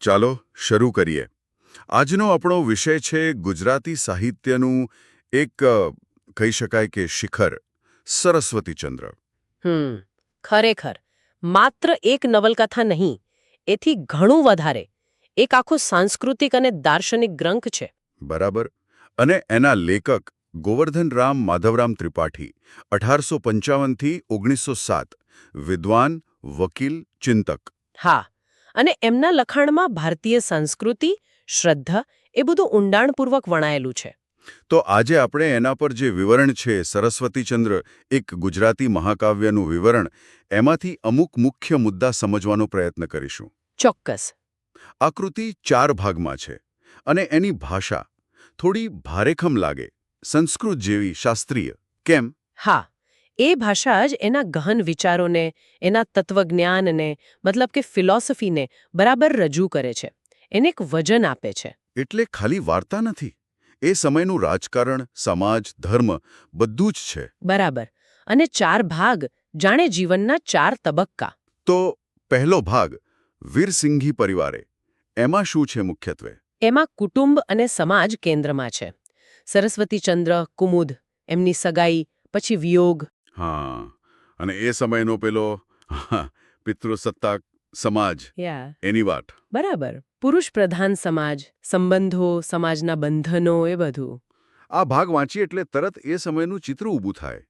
ચાલો શરૂ કરીએ. આજનો આપણો વિષય છે ગુજરાતી સાહિત્યનું એક કહી શકાય કે શિખર સરસ્વતીચંદ્ર હમ ખરેખર માત્ર એક નવલકથા નહીં એથી ઘણું વધારે. એક આખો સાંસ્કૃતિક અને દાર્શનિક ગ્રંથ છે. બરાબર. અને એના લેખક ગોવર્ધનરામ માધવરામ ત્રિપાઠી અઢારસો પંચાવનથી ઓગણીસો સાત વિદ્વાન વકીલ ચિંતક. હા અને એમના લખાણમાં ભારતીય સંસ્કૃતિ શ્રદ્ધા એ બધું ઊંડાણપૂર્વક વણાયેલું છે. તો આજે આપણે એના પર જે વિવરણ છે સરસ્વતીચંદ્ર એક ગુજરાતી મહાકાવ્યનું વિવરણ એમાંથી અમુક મુખ્ય મુદ્દા સમજવાનો પ્રયત્ન કરીશું. ચોક્કસ. આકૃતિ ચાર ભાગમાં છે અને એની ભાષા થોડી ભારેખમ લાગે સંસ્કૃત જેવી શાસ્ત્રીય. કેમ? હા. એ ભાષા જ એના ગહન વિચારોને એના તત્વજ્ઞાનને મતલબ કે ફિલોસોફીને બરાબર રજૂ કરે છે. એને એક વજન આપે છે. એટલે ખાલી વાર્તા નથી. એ સમયનું રાજકારણ સમાજ ધર્મ બધું જ છે. બરાબર. અને ચાર ભાગ જાણે જીવનના ચાર તબક્કા. તો પહેલો ભાગ વીરસિંઘી પરિવારે. એમાં શું છે મુખ્યત્વે? એમાં કુટુંબ અને સમાજ કેન્દ્રમાં છે. સરસ્વતીચંદ્ર કુમુદ એમની સગાઈ પછી વિયોગ હા. અને એ સમયનો પેલો પિતૃસત્તાક સમાજ યા એની વાત બરાબર. પુરુષ પ્રધાન સમાજ સંબંધો સમાજના બંધનો એ બધું. આ ભાગ વાંચીએ એટલે તરત એ સમયનું ચિત્ર ઊભું થાય.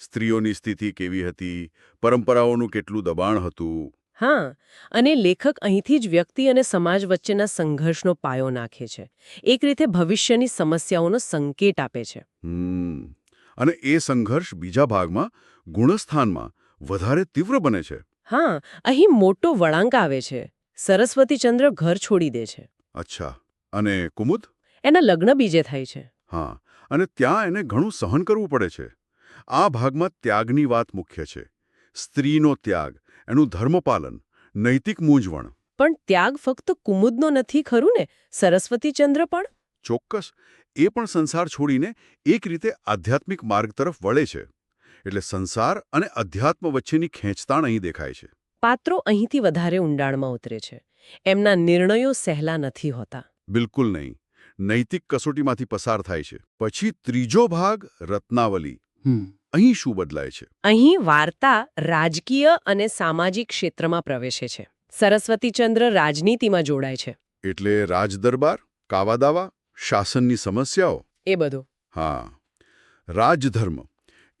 સ્ત્રીઓની સ્થિતિ કેવી હતી પરંપરાઓનું કેટલું દબાણ હતું. હા અને લેખક અહીંથી જ વ્યક્તિ અને સમાજ વચ્ચેના સંઘર્ષનો પાયો નાખે છે. એક રીતે ભવિષ્યની સમસ્યાઓનો સંકેત આપે છે. હમ. અને એ સંઘર્ષ બીજા ભાગમાં ગુણસ્થાનમાં વધારે તીવ્ર બને છે. હા અહીં મોટો વળાંક આવે છે. સરસ્વતીચંદ્ર ઘર છોડી દે છે. અચ્છા. અને કુમુદ? એના લગ્ન બીજે થાય છે. હા અને ત્યાં એને ઘણું સહન કરવું પડે છે. આ ભાગમાં ત્યાગની વાત મુખ્ય છે. સ્ત્રીનો ત્યાગ એનું ધર્મપાલન નૈતિક મૂંઝવણ. પણ ત્યાગ ફક્ત કુમુદનો નથી ખરું ને? સરસ્વતીચંદ્ર પણ? ચોક્કસ એ પણ સંસાર છોડીને એક રીતે આધ્યાત્મિક માર્ગ તરફ વળે છે. એટલે સંસાર અને અધ્યાત્મ વચ્ચેની ખેંચતાણ અહીં દેખાય છે. પાત્રો અહીંથી વધારે ઊંડાણમાં ઉતરે છે. એમના નિર્ણયો સહેલા નથી હોતા. બિલકુલ નહીં. નૈતિક કસોટીમાંથી પસાર થાય છે. પછી ત્રીજો ભાગ રત્નાવલી. અહીં શું બદલાય છે? અહીં વાર્તા રાજકીય અને સામાજિક ક્ષેત્રમાં પ્રવેશે છે. સરસ્વતીચંદ્ર રાજનીતિમાં જોડાય છે. એટલે રાજદરબાર કાવાદાવા શાસનની સમસ્યાઓ? એ બધું. હા. રાજધર્મ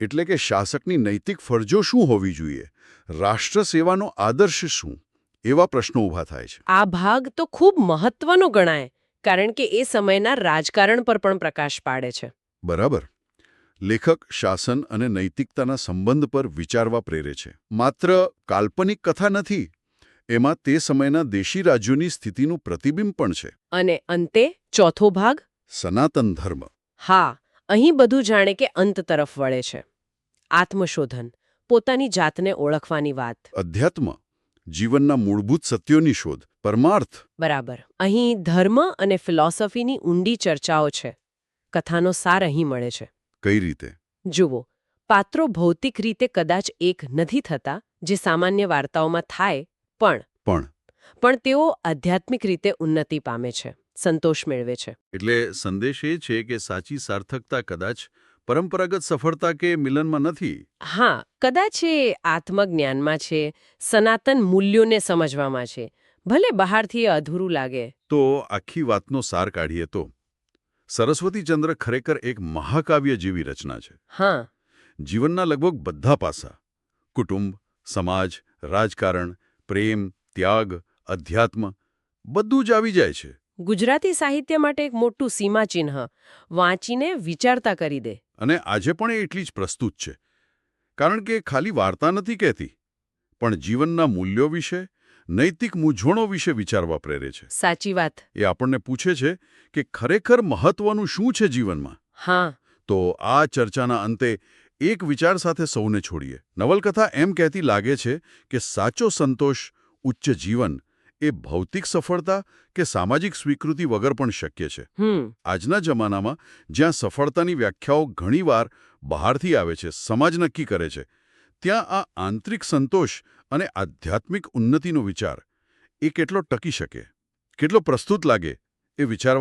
એટલે કે શાસકની નૈતિક ફરજો શું હોવી જોઈએ? રાષ્ટ્ર સેવાનો આદર્શ શું? એવા પ્રશ્નો ઊભા થાય છે. આ ભાગ તો ખૂબ મહત્વનો ગણાય કારણ કે એ સમયના રાજકારણ પર પણ પ્રકાશ પાડે છે. બરાબર. લેખક શાસન અને નૈતિકતાના સંબંધ પર વિચારવા પ્રેરે છે. માત્ર કાલ્પનિક કથા નથી એમાં તે સમયના દેશી રાજ્યોની સ્થિતિનું પ્રતિબિંબ પણ છે. અને અંતે ચોથો ભાગ? સનાતન ધર્મ. હા અહીં બધું જાણે કે અંત તરફ વળે છે. આત્મશોધન પોતાની જાતને ઓળખવાની વાત. અધ્યાત્મ જીવનના મૂળભૂત સત્યોની શોધ પરમાર્થ. બરાબર. અહીં ધર્મ અને ફિલોસોફીની ઊંડી ચર્ચાઓ છે. કથાનો સાર અહીં મળે છે. કઈ રીતે? જુઓ પાત્રો ભૌતિક રીતે કદાચ એક નથી થતા જે સામાન્ય વાર્તાઓમાં થાય પણ. પણ. પણ તેઓ આધ્યાત્મિક રીતે ઉન્નતિ પામે છે સંતોષ મેળવે છે. એટલે સંદેશ એ છે કે સાચી સાર્થકતા કદાચ પરંપરાગત સફળતા કે મિલનમાં નથી? હા કદાચ એ આત્મજ્ઞાનમાં છે સનાતન મૂલ્યોને સમજવામાં છે. ભલે બહારથી અધૂરું લાગે. તો આખી વાતનો સાર કાઢીએ તો. સરસ્વતીચંદ્ર ખરેખર એક મહાકાવ્ય જેવી રચના છે. હા. જીવનના લગભગ બધા પાસા કુટુંબ સમાજ રાજકારણ પ્રેમ ત્યાગ અધ્યાત્મ બધું જ આવી જાય છે. ગુજરાતી સાહિત્ય માટે એક મોટું સીમાચિહ્ન. વાંચીને વિચારતા કરી દે. અને આજે પણ એ એટલી જ પ્રસ્તુત છે. કારણ કે ખાલી વાર્તા નથી કહેતી પણ જીવનના મૂલ્યો વિશે નૈતિક મૂંઝવણો વિશે વિચારવા પ્રેરે છે. સાચી વાત. એ આપણને પૂછે છે કે ખરેખર મહત્વનું શું છે જીવનમાં? હા. તો આ ચર્ચાના અંતે એક વિચાર સાથે સૌને છોડીએ. નવલકથા એમ કહેતી લાગે છે કે સાચો સંતોષ ઉચ્ચ જીવન એ ભૌતિક સફળતા કે સામાજિક સ્વીકૃતિ વગર પણ શક્ય છે. આજના જમાનામાં જ્યાં સફળતાની વ્યાખ્યાઓ ઘણીવાર બહારથી આવે છે સમાજ નક્કી કરે છે ત્યાં આ આંતરિક સંતોષ અને આધ્યાત્મિક ઉન્નતિનો વિચાર એ કેટલો ટકી શકે કેટલો પ્રસ્તુત લાગે એ વિચારવા